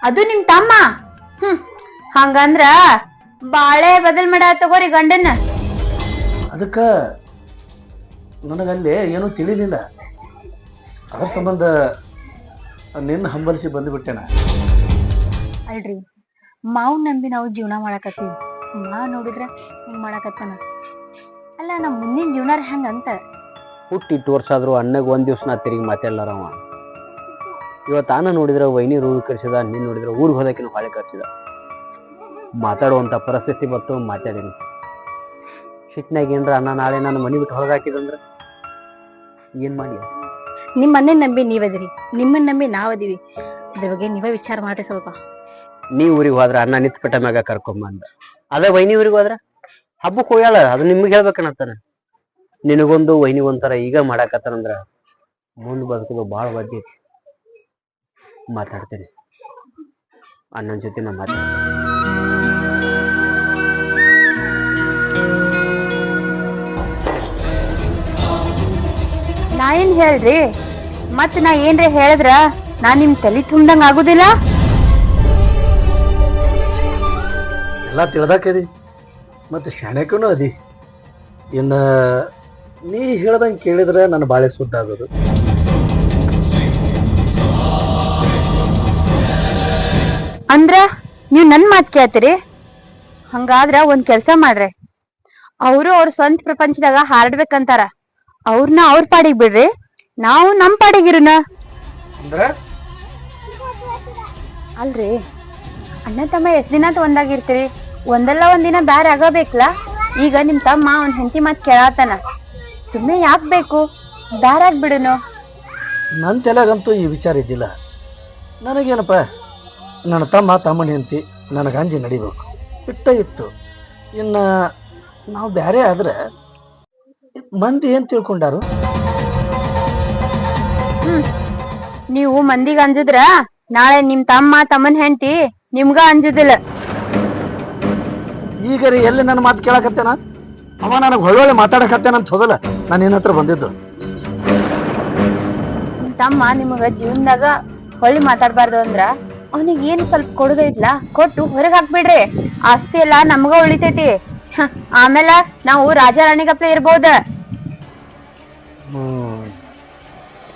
ಅದು ನಿಮ್ ತಮ್ಮ? ಹ್ಮ್ ಹಂಗಂದ್ರ ಬಾಳೆ ಬದಲ್ ಮಾಡ ತಗೋರಿ ಗಂಡನ್ನ. ಅದಕ್ಕ ನನಗಲ್ಲಿ ಏನೂ ತಿಳಿಲಿಲ್ಲ. ಅದ್ರ ಸಂಬಂಧ ನಿನ್ನ ಹಂಬಲಿಸಿ ಬಂದ್ಬಿಟ್ಟೆನ? ಅಲ್ರಿ ಮಾವ್ ನಂಬಿ ನಾವು ಜೀವನ ಮಾಡಕತ್ತೀವಿ. ಮಾ ನೋಡಿದ್ರ ಹಿಂಗ್ ಮಾಡಕತ್ತಾನ. ಅಲ್ಲ ನಮ್ ಮುಂದಿನ ಜೀವನ ಹೆಂಗ ಅಂತ? ಹುಟ್ಟಿ ಇಟ್ಟು ವರ್ಷ ಆದ್ರೂ ಅಣ್ಣಗೆ ಒಂದ್ ದಿವ್ಸ ನಾ ತಿರುಗಿ ಮಾತಾಡ್ಲಾರ ಅವ. ಇವತ್ತು ಆನ ನೋಡಿದ್ರೆ ವೈನಿ ರೂಢಿ ಕರ್ಸಿದ ನೀನ್ ನೋಡಿದ್ರೆ ಊರಿಗೆ ಹೋದಕ್ಕಿನ ಹೊಳೆ ಕರ್ಸಿದ. ಮಾತಾಡುವಂತ ಪರಿಸ್ಥಿತಿ ಬಂತು ಮಾತಾಡಿನಿ. ಸಿಟ್ನಾಗ ಏನ್ರ ಅಣ್ಣ ನಾಳೆ ನಾನು ಮನಿ ಬಿಟ್ಟು ಹೊರಗಾಕಿದಂದ್ರ ಏನ್ ಮಾಡಿ? ನಿಮ್ ಮನೆ ನಂಬಿ ನೀವದಿರಿ. ನಿಮ್ಮನ್ನ ನಂಬಿ ನಾವದಿವಿ. ಅದ್ರ ಬಗ್ಗೆ ನೀವೇ ವಿಚಾರ ಮಾಡ್ರಿ ಸ್ವಲ್ಪ. ನೀ ಊರಿಗೆ ಹೋದ್ರ ನಿತ್ ಪಟ್ಟ ಮ್ಯಾಗ ಕರ್ಕೊಂಬಂದ ಅದೇ ವೈನಿ ಊರಿಗೆ ಹೋದ್ರ? ಹಬ್ಬಕ್ಕೆ ಹೋಗ್ಯಾಳ, ಅದು ನಿಮ್ಗೆ ಹೇಳ್ಬೇಕನ್ನತ್ತಾನ. ನಿನಗೊಂದು ವೈನಿ ಒಂಥರ ಈಗ ಮಾಡಾಕತ್ತಾನಂದ್ರ ಮುಂದ್ ಬದುಕೋದು ಭಾಳ ಐತಿ. ಮಾತಾಡ್ತೇನೆ. ಅಣ್ಣನ ಜೊತೆ ನಾ ಮಾತಾಡ್ತೇನೆ. ನಾ ಏನ್ ಹೇಳ್ರಿ. ಮತ್ ನಾ ಏನ್ರ ಹೇಳಿದ್ರ ನಾ ನಿಮ್ ತಲೆ ತುಂಬಂಗ್ ಆಗುದಿಲ್ಲ? ಎಲ್ಲ ತಿಳ್ದಾಕದಿ. ಮತ್ತೆ ಶಾಣೆಕನು ಅದಿ. ಇನ್ನ ನೀ ಹೇಳ್ದಂಗೆ ಕೇಳಿದ್ರೆ ನನ್ನ ಬಾಳೆ ಸುದ್ದಾಗೋದು ಅಂದ್ರ ನೀವ್ ನನ್ ಮಾತ್ ಕೇಳ್ತೀರಿ? ಹಂಗಾದ್ರ ಒಂದ್ ಕೆಲ್ಸ ಮಾಡ್ರಿ. ಅವರು ಅವ್ರ ಸ್ವಂತ ಪ್ರಪಂಚದಾಗ ಹಾರ್ಡ್ಬೇಕಂತಾರ. ಅವ್ರನ್ನ ಅವ್ರ ಪಾಡಿಗೆ ಬಿಡ್ರಿ. ನಾವು ನಮ್ ಪಾಡಿಗಿರನ ಅಂದ್ರೆ? ಅಲ್ರಿ. ಅಣ್ಣ ತಮ್ಮ ಎಷ್ಟ್ ದಿನ ಅಂತ ಒಂದಾಗಿರ್ತೀರಿ? ಒಂದಲ್ಲ ಒಂದಿನ ಬೇರೆ ಆಗಬೇಕಲ್ಲ ಈಗ ನಿಮ್ ತಮ್ಮ ಅವ್ನ್ ಹೆಂಡತಿ ಮಾತ್ ಕೇಳಾತನ. ಸುಮ್ಮನೆ ಯಾಕ್ ಬೇಕು? ಬೇರೆ ಆಗ್ಬಿಡುನು ನನ್ನ ತಲೆಗಂತೂ ಈ ವಿಚಾರ ಇದ್ದಿಲ್ಲ. ನನಗೇನಪ್ಪ? ನನ್ನ ತಮ್ಮ ತಮ್ಮನ ಹೆಂಡತಿ ನನಗೆ ಅಂಜಿ ನಡಿಬೇಕು. ಇಟ್ಟ ಇತ್ತು. ಇನ್ನು ನಾವು ಬೇರೆ ಆದ್ರೆ ಮಂದಿ ಏನ್ ತಿಳ್ಕೊಂಡಾರು? ನೀವು ಮಂದಿಗ ಅಂಜಿದ್ರ ನಾಳೆ ನಿಮ್ ತಮ್ಮ ತಮ್ಮನ್ ಹೆಂಡತಿ ನಿಮ್ಗ ಅಂಜುದಿಲ್ಲ. ಈಗ ರೀ ಎಲ್ಲಿ ನನ್ನ ಮಾತು ಕೇಳಕತ್ತೇನ? ಅವ ನನಗೆ ಒಳ್ಳೊಳ್ಳೆ ಮಾತಾಡಕತ್ತೇನಂತ ಹೋದಲ್ಲ ನಾನು ನಿನ್ನ ಹತ್ರ ಬಂದಿದ್ದು. ನಿಮ್ ತಮ್ಮ ನಿಮಗ ಜೀವನದಾಗ ಹೊಳ್ಳಿ ಮಾತಾಡ್ಬಾರ್ದು ಅಂದ್ರ ಅವನಿಗೆ ಏನ್ ಸ್ವಲ್ಪ ಕೊಡುದೈತ್ಲಾ ಕೊಟ್ಟು ಹೊರಗ್ ಹಾಕ್ಬಿಡ್ರಿ. ಆಸ್ತಿ ಎಲ್ಲಾ ನಮಗ ಉಳಿತೈತಿ. ಆಮೇಲೆ ಆಮೇಲ ನಾವು ರಾಜ ರಾಣಿಗಪ್ಲೆ ಇರ್ಬೋದ?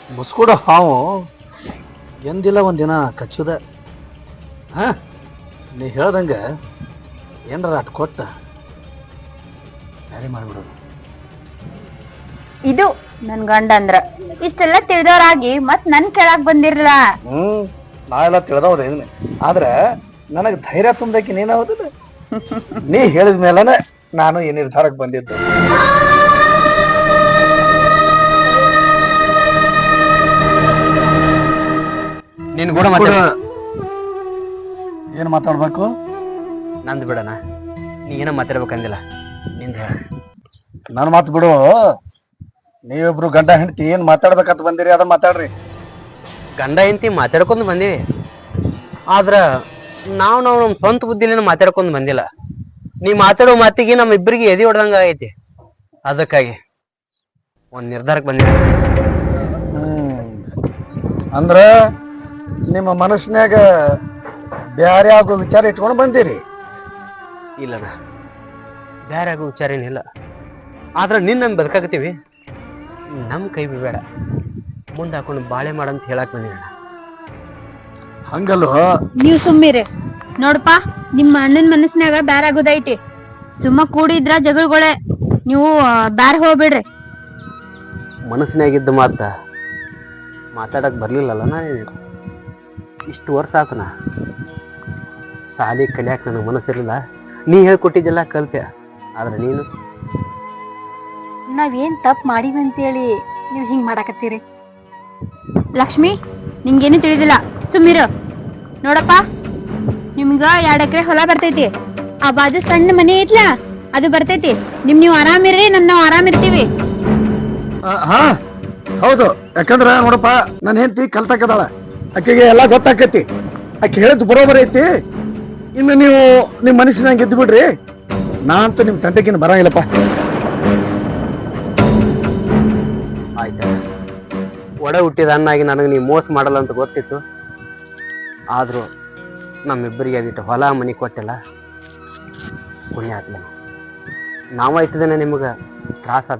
ಮುಸ್ಕೂಡ ಹಾವು. ಎಂದಿಲ್ಲ ಒಂದಿನ ಕಚ್ಚುದ. ಹಾ? ನೀ ಹೇಳ್ದಂಗೆ ಏನಾರ ಅಟ್ ಕೊಟ್ಟ. ಬ್ಯಾರೆ ಮಾಡಿಬಿಡೋದು. ಇದು ನನ್ ಗಂಡ ಅಂದ್ರ ಇಷ್ಟೆಲ್ಲ ತಿಳಿದವರಾಗಿ ಮತ್ ನನ್ ಕೆಳಗ್ ಬಂದಿರಲ್ಲ ಹ್ಮ್. ನಾವೆಲ್ಲ ತಿಳಿದವ್ರ ಇದನ್ನ. ಆದ್ರೆ ನನಗೆ ಧೈರ್ಯ ತುಂಬದಕ್ಕೆ ನೀನು ನೀ ಹೇಳಿದ ನಾನು ಈ ನಿರ್ಧಾರಕ್ಕೆ ಬಂದಿದ್ದು. ನಿನ್ ಕೂಡ ಏನು ಮಾತಾಡ ಏನ್ ಮಾತಾಡ್ಬೇಕು? ನಂದು ಬಿಡಣ. ನೀ ಏನೋ ಮಾತಾಡ್ಬೇಕಂದಿಲ್ಲ. ನಿಂದ ಹೇಳ. ನನ್ನ ಮಾತು ಬಿಡು. ನೀವಿಬ್ರು ಗಂಡ ಹೆಂಡತಿ ಏನು ಮಾತಾಡ್ಬೇಕಂತ ಬಂದಿರಿ? ಅದ ಮಾತಾಡ್ರಿ. ಗಂಡ ಹೆಂಡತಿ ಮಾತಾಡ್ಕೊಂಡು ಬಂದೀವಿ. ಆದ್ರ ನಾವು ನಾವು ನಮ್ಮ ಸ್ವಂತ ಬುದ್ಧಿಲಿನ ಮಾತಾಡ್ಕೊಂಡು ಬಂದಿಲ್ಲ. ನೀ ಮಾತಾಡೋ ಮಾತಿಗೆ ನಮ್ಮ ಇಬ್ಬರಿಗೆ ಎದೆ ಹೊಡೆದಂಗ ಆಗೈತಿ. ಅದಕ್ಕಾಗಿ ಒಂದು ನಿರ್ಧಾರಕ್ಕೆ ಬಂದಿದೆ ಅಂದ್ರ ನಿಮ್ಮ ಮನಸ್ಸಿನಾಗ ಬ್ಯಾರೆ ಆಗೋ ವಿಚಾರ ಇಟ್ಕೊಂಡು ಬಂದಿರಿ. ಇಲ್ಲಣ್ಣ ಬೇರೆ ಆಗೋ ವಿಚಾರ ಏನಿಲ್ಲ. ಆದ್ರೆ ನಿನ್ನ ನಮ್ ನಮ್ಮ ನಮ್ ಕೈ ಬಿಡಬೇಡ ಮುಂದೆ ಹಾಕೊಂಡು ಬಾಳೆ ಮಾಡಂತ ಹೇಳಕ್ ಬಂದಿವಣ್ಣ ಹಂಗಲ್ಲ ನೀವ್ ಸುಮ್ಮಿರಿ. ನೋಡಪ್ಪ ನಿಮ್ಮ ಅಣ್ಣನ ಮನಸ್ಸಿನಾಗ ಬ್ಯಾರ ಆಗೋದೈತಿ. ಸುಮ್ಮ ಕೂಡಿದ್ರ ಜಗಳಗಳೇ. ನೀವು ಬ್ಯಾರ ಹೋಗ್ಬಿಡ್ರಿ. ಮನಸ್ಸಿನಾಗಿದ್ದ ಮಾತ ಮಾತಾಡಕ್ ಬರ್ಲಿಲ್ಲಲ್ಲ ನಾ ಇಷ್ಟು ವರ್ಷ ನಾ ಸಾಲಿ ಕಲಿಯಾಕ ನನಗೆ ಮನಸ್ಸಿರಲಿಲ್ಲ. ನೀ ಹೇಳ್ಕೊಟ್ಟಿದ್ದೆಲ್ಲ ಕಲ್ತೆ ಆದ್ರೆ ನೀನು? ನಾವೇನ್ ತಪ್ಪು ಮಾಡಿವಿ ಅಂತೇಳಿ ನೀವು ಹಿಂಗ್ ಮಾಡಾಕತ್ತೀರಿ? ಲಕ್ಷ್ಮಿ ನಿಂಗೇನು ತಿಳಿದಿಲ್ಲ. ಸುಮ್ಮಿರು ನೋಡಪ್ಪ ನಿಮ್ಗ ಎರಡ್ ಎಕರೆ ಹೊಲ ಬರ್ತೈತಿ. ಆ ಬಾಜು ಸಣ್ಣ ಮನೆ ಐತ್ಲಾ ಅದು ಬರ್ತೈತಿ. ನಿಮ್ ನೀವು ಆರಾಮಿರ್ರಿ ನಮ್ ನಾವ್ ಆರಾಮಿರ್ತೀವಿ ಆ, ಹಾ ಹೌದು. ಯಾಕಂದ್ರ ನೋಡಪ್ಪ ನನ್ನ ಹೆಂಡತಿ ಕಲ್ತಕ್ಕದಾಳ. ಆಕೆಗೆ ಎಲ್ಲ ಗೊತ್ತಾಕತಿ. ಆಕೆ ಹೇಳಿದ್ ಬರೋಬರ್ ಐತಿ. ಇನ್ನು ನೀವು ನಿಮ್ಮ ಮನಸ್ಸಿನಾಗ ಗೆದ್ದು ಬಿಡ್ರಿ. ನಾನಂತೂ ನಿಮ್ಮ ನಿಮ್ ತಂಟೆಗಿನ ಬರಂಗಿಲ್ಲಪ್ಪ. ಆಯ್ತಾ. ಒಡ ಹುಟ್ಟಿದ ಅನ್ನಾಗಿ ನನಗೆ ನೀವು ಮೋಸ ಮಾಡಲ್ಲ ಅಂತ ಗೊತ್ತಿತ್ತು. ಆದ್ರೂ ನಮ್ಮಿಬ್ಬರಿಗೆ ಅದಿಟ್ಟು ಹೊಲ ಮನಿ ಕೊಟ್ಟಿಲ್ಲ ಪುಣ್ಯ ಆಗ್ಲಿಲ್ಲ ನಾವ ಇಟ್ಟಿದ್ದೇನೆ ನಿಮಗೆ ತ್ರಾಸ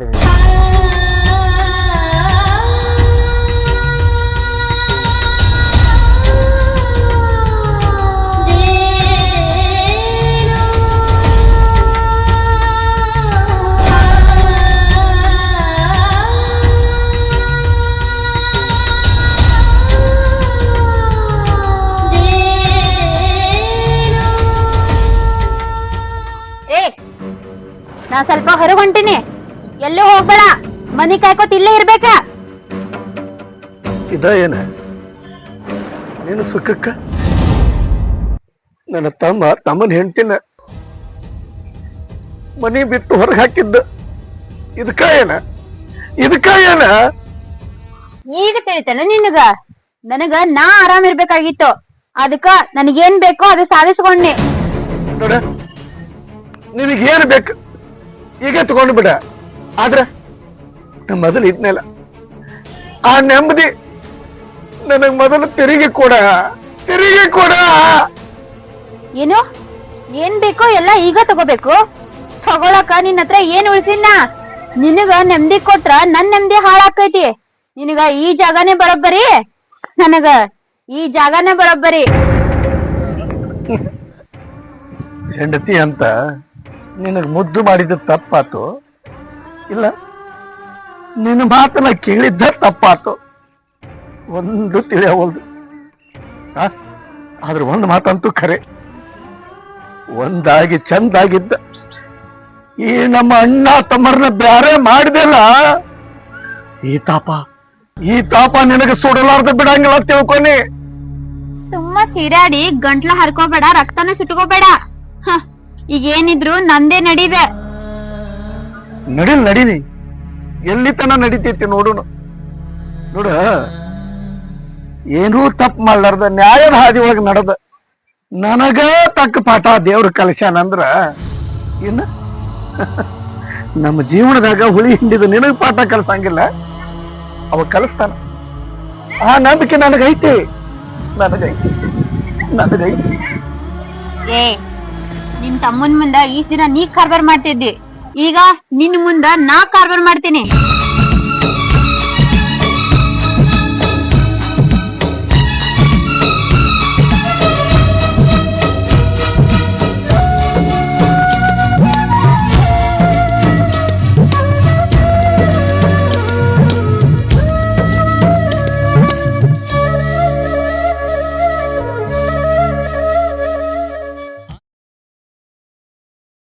ನಾ ಸ್ವಲ್ಪ ಹೊರಗೆ ಹೊಂಟಿನಿ ಎಲ್ಲೂ ಹೋಗ್ಬೇಡ. ಮನಿ ಕಾಯ್ಕೋತ ಇಲ್ಲೇ ಇರ್ಬೇಕ. ಇದ ಏನ? ನೀನು ಸುಖಕ್ಕ? ನನ್ನ ತಮ್ಮ ತಮ್ಮನ ಹೆಂಡತಿನ ಮನಿ ಬಿಟ್ಟು ಹೊರಗೆ ಹಾಕಿದ್ದ. ಇದಕ್ಕ ಏನ? ಇದಕ್ಕ ಏನ? ಈಗ ತಿಳಿತೇನ ನಿನಗ. ನನಗ ನಾ ಆರಾಮ್ ಇರ್ಬೇಕಾಗಿತ್ತು. ಅದಕ್ಕ ನನಗೇನ್ ಬೇಕೋ ಅದು ಸಾಧಿಸ್ಕೊಂಡ್ನಿ ನೋಡ ನಿನಗೆ ಏನು ಬೇಕು? ಈಗ ತಗೊಂಡು ಬಿಡ. ಆದ್ರ ನಮ್ಮ ಮೊದಲು ಇದ್ನೆಲ್ಲ ಆ ನೆಮ್ಮದಿ ನನಗ್ ಮೊದಲು ತೆರಿಗೆ ಕೊಡ. ತೆರಿಗೆ ಕೊಡ. ಏನು? ಏನ್ ಬೇಕೋ ಎಲ್ಲ ಈಗ ತಗೋಬೇಕು. ತಗೊಳಕ ನಿನ್ನ ಹತ್ರ ಏನ್ ಉಳಿಸಿಲ್ಲ ನಿನಗ ನೆಮ್ಮದಿ ಕೊಟ್ರ ನನ್ ನೆಮ್ಮದಿ ಹಾಳಾಕೈತಿ ನಿನಗ ಈ ಜಾಗನೇ ಬರೋಬ್ಬರಿ? ನನಗ ಈ ಜಾಗನೇ ಬರೋಬ್ಬರಿ. ಹೆಂಡತಿ ಅಂತ ನಿನಗ್ ಮುದ್ದು ಮಾಡಿದ ತಪ್ಪಾತು? ಇಲ್ಲ, ನಿನ್ನ ಮಾತನ್ನ ಕೇಳಿದ್ದ ತಪ್ಪಾತು. ಒಂದು ತಿಳಿಯವಲ್ದು? ಆದ್ರೆ ಒಂದು ಮಾತಂತೂ ಖರೆ. ಒಂದಾಗಿ ಚಂದಾಗಿದ್ದ. ಈ ನಮ್ಮ ಅಣ್ಣ ತಮ್ಮರನ್ನ ಬ್ಯಾರೆ ಮಾಡಿದೆಲ್ಲ, ಈ ತಾಪ ಈ ತಾಪ ನಿನಗೆ ಸುಡಲಾರ್ದ ಬಿಡಂಗಿಲ್ಲ ತಿಳ್ಕೊನಿ. ಸುಮ್ಮ ಚೀರಾಡಿ ಗಂಟ್ಲ ಹರ್ಕೋಬೇಡ, ರಕ್ತನ ಸುಟ್ಕೋಬೇಡ. ಈಗ ಏನಿದ್ರು ನಂದೇ ನಡೀದ. ನಡಿಲ್ ನಡೀನಿ ಎಲ್ಲಿ ತನ ನಡಿತೈತಿ ನೋಡೋಣ. ನೋಡ ಏನೂ ತಪ್ಪು ಮಾಡ್ಲಾರ್ದ ನ್ಯಾಯದ ಹಾದಿ ಒಳಗೆ ನಡೆದ. ನನಗ ತಕ್ಕ ಪಾಠ ದೇವ್ರ ಅಂದ್ರ ಇನ್ನ ನಮ್ಮ ಜೀವನದಾಗ ಹುಳಿ ಹಿಂಡಿದ ನಿನಗ ಪಾಠ ಕಲ್ಸಂಗಿಲ್ಲ ಅವ ಕಲಿಸ್ತಾನ. ಆ ನಂಬಿಕೆ ನನಗೈತಿ ನನಗೈತಿ ನನಗೈತಿ. ಏ ನಿಮ್ ತಮ್ಮನ್ ಮುಂದ ಈ ದಿನ ನೀ ಕಾರ್ಬಾರ್ ಮಾಡ್ತಿದ್ದಿ. ಈಗ ನಿನ್ ಮುಂದ ನಾ ಕಾರ್ಬಾರ್ ಮಾಡ್ತೀನಿ.